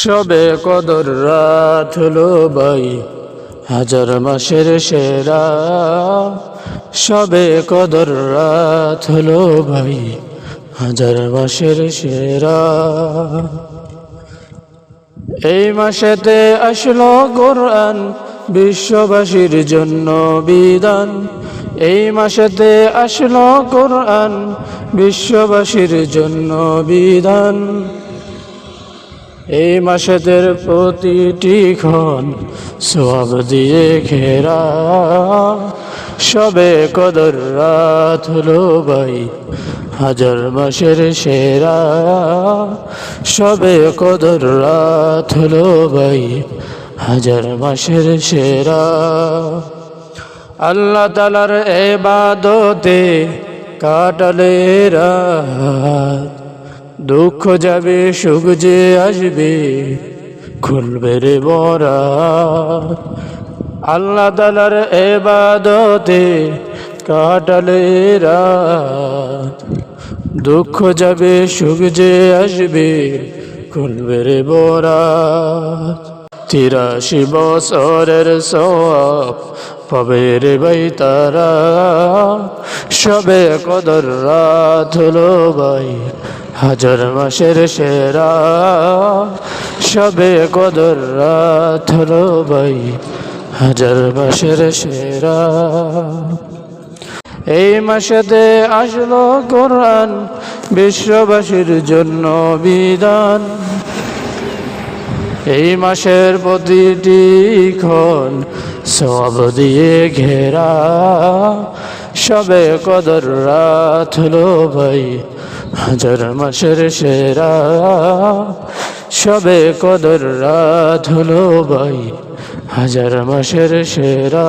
সবে কদর রাত হলো ভাই, হাজার মাসের সেরা। সবে কদর রাত হলো ভাই, হাজার মাসের সেরা। এই মাসেতে আসলো কোরআন, বিশ্ববাসীর জন্য বিধান। এই মাসেতে আসলো কোরআন, বিশ্ববাসীর জন্য বিধান। এই মাসেদের প্রতিটি ক্ষণ সব দিয়ে ঘেরা। সবে কদর রাত হলো ভাই, হাজার মাসের সেরা। সবে কদর রাত হলো ভাই, হাজার মাসের সেরা। আল্লাহ তালার এবাদতে কাটালে রাত। দুঃখ যাবে, সুখ যে আসবে, খুলবে রে বরা। আল্লাহ তালার এবাদতে কাটালে রাত। দুঃখ যাবে, সুখ যে আসবে, খুলবে রে বরাত তিরাশি বছরের সব পাবে রে ভাই তারা। সবে কদর রাত হলো ভাই, হাজার মাসের সেরা। সবে কদর রাত হলো ভাই, হাজার মাসের সেরা। এই মাসেতে আসলো কোরআন, বিশ্ববাসীর জন্য বিধান। এই মাসের প্রতিটি ক্ষণ সব দিয়ে ঘেরা। সবে কদর রাত হলো ভাই, হাজার মাসের সেরা। সবে কদর রাত হলো ভাই, হাজার মাসের সেরা।